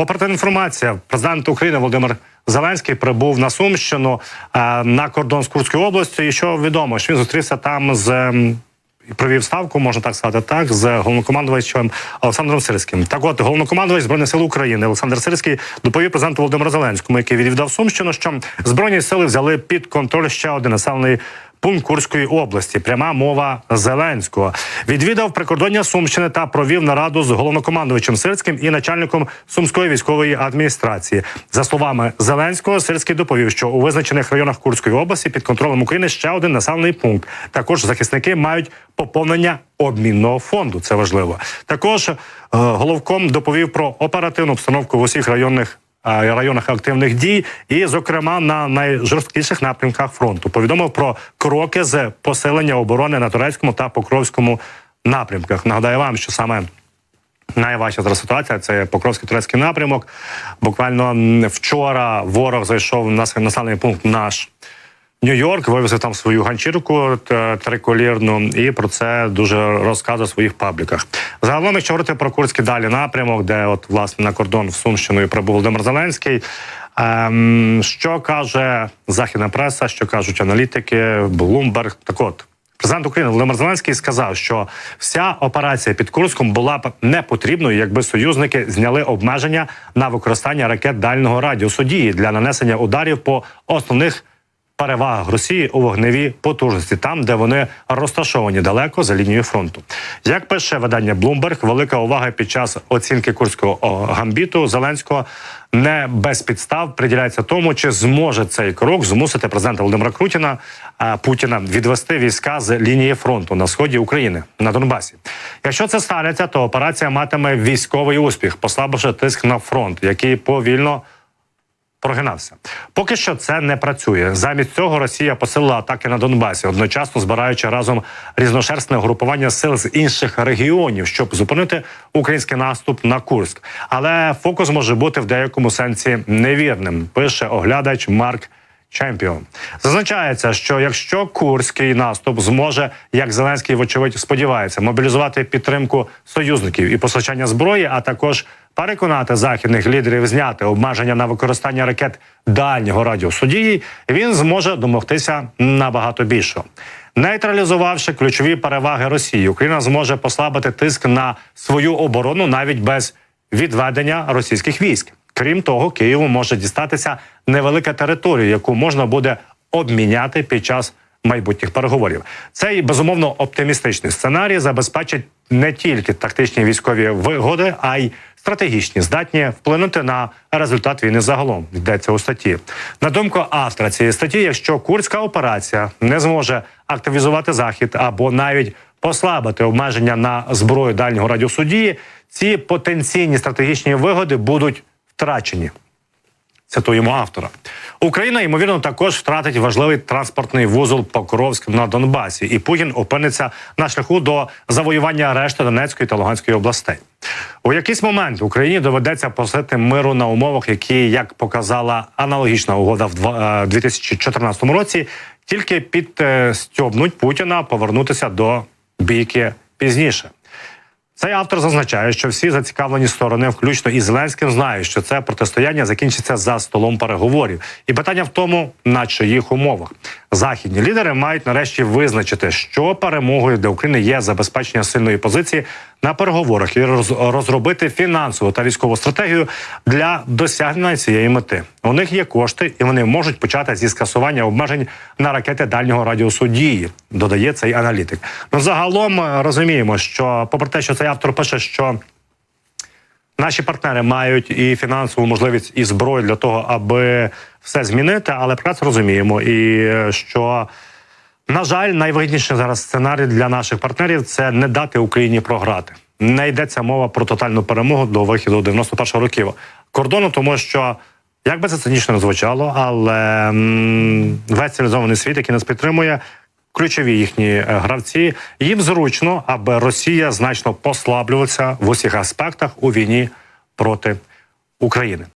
Оперативна інформація. Президент України Володимир Зеленський прибув на Сумщину е, на кордон з Курською областю. І що відомо, що він зустрівся там з. ем, провів ставку, можна так сказати, так з головнокомандувачем Олександром Сирським. Так, от головнокомандувач збройних сил України Олександр Сирський доповів президенту Володимиру Зеленському, який відвідав Сумщину, що збройні сили взяли під контроль ще один населений. Пункт Курської області, пряма мова Зеленського, відвідав прикордоння Сумщини та провів нараду з головнокомандувачем Сирським і начальником сумської військової адміністрації. За словами Зеленського, Сирський доповів, що у визначених районах Курської області під контролем України ще один населений пункт. Також захисники мають поповнення обмінного фонду. Це важливо. Також е, головком доповів про оперативну обстановку в усіх районних. Е, Районах активних дій, і, зокрема, на найжорсткіших напрямках фронту повідомив про кроки з посилення оборони на турецькому та покровському напрямках. Нагадаю вам, що саме Найважча зараз ситуація це Покровський турецький напрямок. Буквально вчора ворог зайшов на населений пункт наш Нью-Йорк, вивезли там свою ганчірку триколірну, і про це дуже розказує в своїх пабліках. Загалом, якщо говорити про Курський далі напрямок, де от власне на кордон в Сумщину і прибув Володимир Зеленський. Ем, що каже західна преса, що кажуть аналітики, Блумберг. Так от Президент України Володимир Зеленський сказав, що вся операція під Курском була б не потрібною, якби союзники зняли обмеження на використання ракет дальнього радіусу дії для нанесення ударів по основних перевагах Росії у вогневій потужності, там, де вони розташовані далеко за лінією фронту. Як пише видання Bloomberg, велика увага під час оцінки курського гамбіту Зеленського не без підстав приділяється тому, чи зможе цей крок змусити президента Володимира Крутіна Путіна відвести війська з лінії фронту на сході України на Донбасі. Якщо це станеться, то операція матиме військовий успіх, послабивши тиск на фронт, який повільно прогинався. Поки що це не працює. Замість цього Росія посилила атаки на Донбасі, одночасно збираючи разом різношерстне групування сил з інших регіонів, щоб зупинити український наступ на Курськ. Але фокус може бути в деякому сенсі невірним. Пише оглядач Марк. Чемпіон зазначається, що якщо курський наступ зможе, як Зеленський, вочевидь, сподівається, мобілізувати підтримку союзників і постачання зброї, а також переконати західних лідерів зняти обмеження на використання ракет дальнього радіусу дії, він зможе домогтися набагато більшого. Нейтралізувавши ключові переваги Росії, Україна зможе послабити тиск на свою оборону навіть без відведення російських військ. Крім того, Києву може дістатися невелика територія, яку можна буде обміняти під час майбутніх переговорів. Цей безумовно оптимістичний сценарій забезпечить не тільки тактичні військові вигоди, а й стратегічні, здатні вплинути на результат війни загалом. Йдеться у статті. На думку автора цієї статті, якщо курська операція не зможе активізувати захід або навіть послабити обмеження на зброю дальнього радіусу дії, ці потенційні стратегічні вигоди будуть втрачені. Цитуємо автора. Україна ймовірно також втратить важливий транспортний вузол Покровськ на Донбасі, і Путін опиниться на шляху до завоювання решти Донецької та Луганської областей. У якийсь момент Україні доведеться просити миру на умовах, які, як показала аналогічна угода в два- е, 2014 році, тільки підстьобнуть Путіна повернутися до бійки пізніше. Цей автор зазначає, що всі зацікавлені сторони, включно із Зеленським, знають, що це протистояння закінчиться за столом переговорів. І питання в тому, на чиїх умовах західні лідери мають нарешті визначити, що перемогою для України є забезпечення сильної позиції на переговорах і розробити фінансову та військову стратегію для досягнення цієї мети. У них є кошти, і вони можуть почати зі скасування обмежень на ракети дальнього радіусу дії. Додає цей аналітик. Ну загалом е, розуміємо, що попри те, що цей автор пише, що Наші партнери мають і фінансову можливість, і зброю для того, аби все змінити, але прекрасно розуміємо, і е, що на жаль, найвигідніший зараз сценарій для наших партнерів це не дати Україні програти. Не йдеться мова про тотальну перемогу до вихіду 91-го років кордону, тому що як би це цинічно не звучало, але весь цивілізований світ, який нас підтримує, ключові їхні е, гравці, їм зручно, аби Росія значно послаблювалася в усіх аспектах у війні проти України.